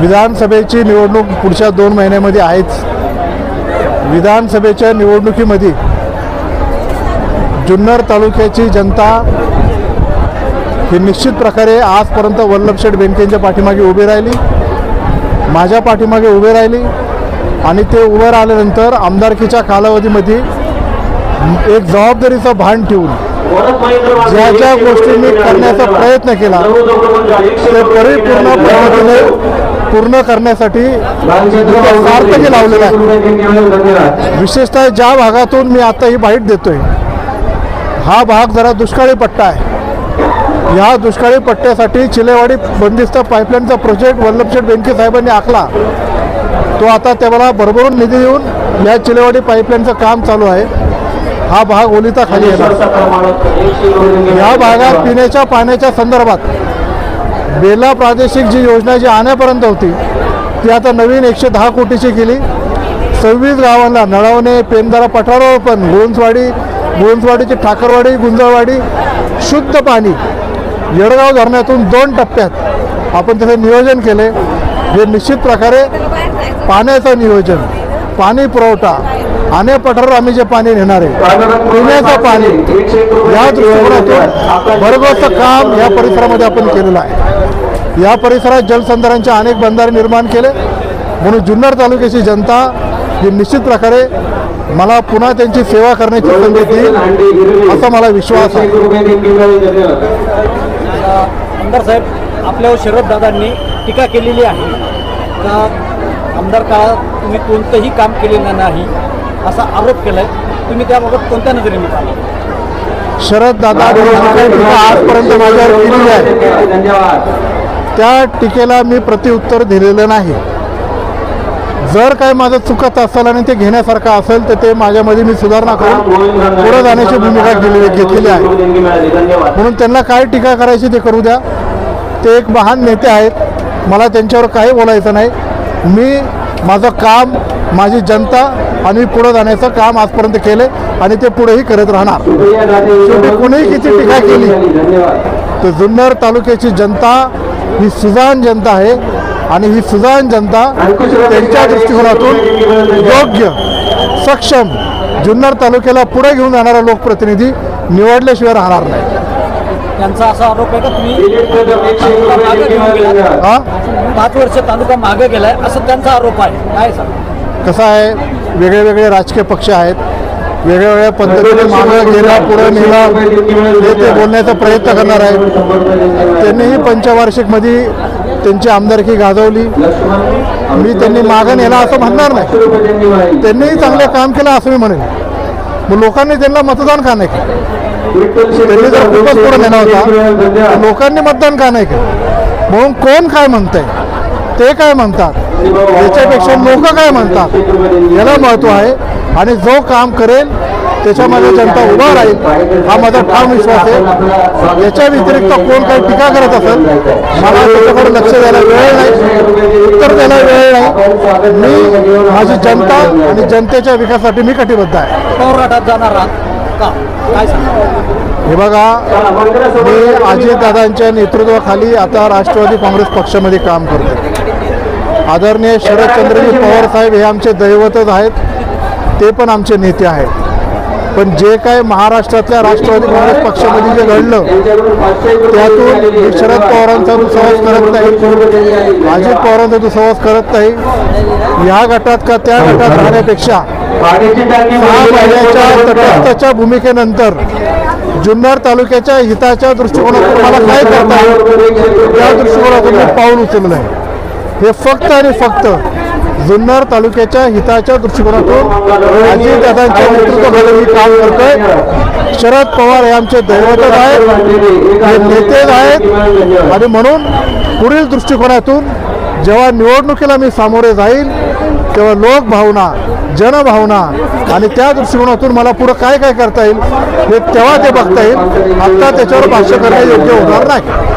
विधानसभेची निवडणूक पुढच्या दोन महिन्यामध्ये आहेच. विधानसभेच्या निवडणुकीमध्ये जुन्नर तालुक्याची जनता ही निश्चित प्रकारे आजपर्यंत वल्लभशेठ बेनकेंच्या पाठीमागे उभी राहिली माझ्या पाठीमागे उभे राहिली आणि ते उभं राहिल्यानंतर आमदारकीच्या कालावधीमध्ये एक जबाबदारीचं भान ठेवून ज्या ज्या गोष्टी मी करण्याचा प्रयत्न केला ते परिपूर्ण पद्धतीने पूर्ण करण्यासाठी सार्थकी लावलेलं आहे विशेषतः ज्या भागातून मी आता ही बाईट देतोय हा भाग जरा दुष्काळी पट्टा आहे. या दुष्काळी पट्ट्यासाठी चिलेवाडी बंदिस्त पाईपलाईनचा प्रोजेक्ट वल्लभशेठ बेनके साहेबांनी आखला. तो आता त्याला भरभरून निधी देऊन या चिलेवाडी पाईपलाईनचं काम चालू आहे. हा भाग ओलिता खाली येणार. या भागात पिण्याच्या पाण्याच्या संदर्भात बेला प्रादेशिक जी योजना जी आणण्यापर्यंत होती ती आता नवीन एकशे दहा कोटीची केली. सव्वीस गावांना नळवणे पेंदारा पठारावर पण गोंजवाडी गोंजवाडीची ठाकरवाडी गुंजळवाडी शुद्ध पाणी येडगाव धरणातून दोन टप्प्यात आपण त्याचं नियोजन केले. हे निश्चित प्रकारे पाण्याचं नियोजन पाणी पुरवठा आणि पठारावर आम्ही जे पाणी नेणार आहे पिण्याचं पाणी या दृष्टिकोनातून भरघोस काम या परिसरामध्ये आपण केलेलं आहे. या परिसरात जलसंधारणचे अनेक बंधारे निर्माण केले. म्हणून जुन्नर तालुक्याची जनता ही निश्चित प्रकारे मला पुन्हा त्यांची सेवा करण्याची संधी देईल असा मला विश्वास आहे. आमदार साहेब आपल्यावर शरद दादांनी टीका केलेली आहे का आमदार काळात तुम्ही कोणतंही काम केलेलं नाही असा आरोप केलाय. तुम्ही त्याबाबत कोणत्या नजरेने पाहिलं शरद दादा आजपर्यंत माझ्यावर केलेली आहे. त्या टीकेला मी प्रतिउत्तर दिलेलं नाही. जर काय माझं चुकत असेल आणि ते घेण्यासारखं असेल तर ते माझ्यामध्ये मी सुधारणा करून पुढे जाण्याची भूमिका केलेली घेतलेली आहे. म्हणून त्यांना काय टीका करायची ते करू द्या. ते एक महान नेते आहेत. मला त्यांच्यावर काही बोलायचं नाही. मी माझं काम माझी जनता आणि पुढे जाण्याचं काम आजपर्यंत केले आणि ते पुढेही करत राहणार. शेवटी कोणीही किती टीका केली तर जुन्नर तालुक्याची जनता ही सुजाण जनता आहे आणि ही सुजाण जनता त्यांच्या दृष्टिकोनातून योग्य सक्षम जुन्नर तालुक्याला पुढे घेऊन जाणारा लोकप्रतिनिधी निवडल्याशिवाय राहणार नाही. त्यांचा असा आरोप आहे का तुम्ही पाच वर्ष तालुका मागे गेलाय असं त्यांचा आरोप आहे. काय सांग? कसं आहे? वेगळे वेगळे राजकीय पक्ष आहेत. वेगळ्या वेगळ्या पद्धतीने मागं गेला पुढं नेला हे ते बोलण्याचा प्रयत्न करणार आहेत त्यांनीही पंचवार्षिकमध्ये त्यांची आमदारकी गाजवली. मी त्यांनी मागं नेला असं म्हणणार नाही. त्यांनीही चांगलं काम केलं असं मी म्हणेन. मग लोकांनी त्यांना मतदान का नाही केलं? त्यांनी जर खूपच पुढे नेला होता लोकांनी मतदान का नाही केलं? म्हणून कोण काय म्हणतंय? ते काय म्हणतात? याच्यापेक्षा लोक काय म्हणतात? याला महत्त्व आहे. आणि जो काम करेल त्याच्यामध्ये जनता उभा राहील. हा माझा ठाम विश्वास आहे. याच्या व्यतिरिक्त कोण काही टीका करत असेल मला त्याच्याकडे लक्ष द्यायला वेळ नाही. उत्तर द्यायला वेळ नाही. मी माझी जनता आणि जनतेच्या विकासासाठी मी कटिबद्ध आहे. जाणार का? काय हे बघा मी अजितदादांच्या नेतृत्वाखाली आता राष्ट्रवादी काँग्रेस पक्षामध्ये काम करतो आदरणीय शरदचंद्रजी पवार साहेब हे आमचे दैवतच आहेत. ते पण आमचे नेते आहेत. पण जे काय महाराष्ट्रातल्या राष्ट्रवादी काँग्रेस पक्षामध्ये जे घडलं त्यातून मी शरद पवारांचा दुसवास करत नाही अजित पवारांचा दुसवास करत नाही या गटात का त्या गटात राहण्यापेक्षा सहा महिन्याच्या तटस्थच्या भूमिकेनंतर जुन्नर तालुक्याच्या हिताच्या दृष्टिकोनातून मला काय करता त्या दृष्टिकोनातून मी पाऊल उचललं आहे हे फक्त आणि फक्त जुन्नर तालुक्याच्या हिताच्या दृष्टिकोनातून अजितदादांच्या नेतृत्वाखाली मी काम करतोय. शरद पवार हे आमचे दैवतच आहेत. हे नेतेच आहेत. आणि म्हणून पुढील दृष्टिकोनातून जेव्हा निवडणुकीला मी सामोरे जाईल तेव्हा लोकभावना जनभावना आणि त्या दृष्टिकोनातून मला पुढं काय काय करता येईल हे तेव्हा ते बघता येईल. आत्ता त्याच्यावर भाष्य करणं योग्य होणार नाही.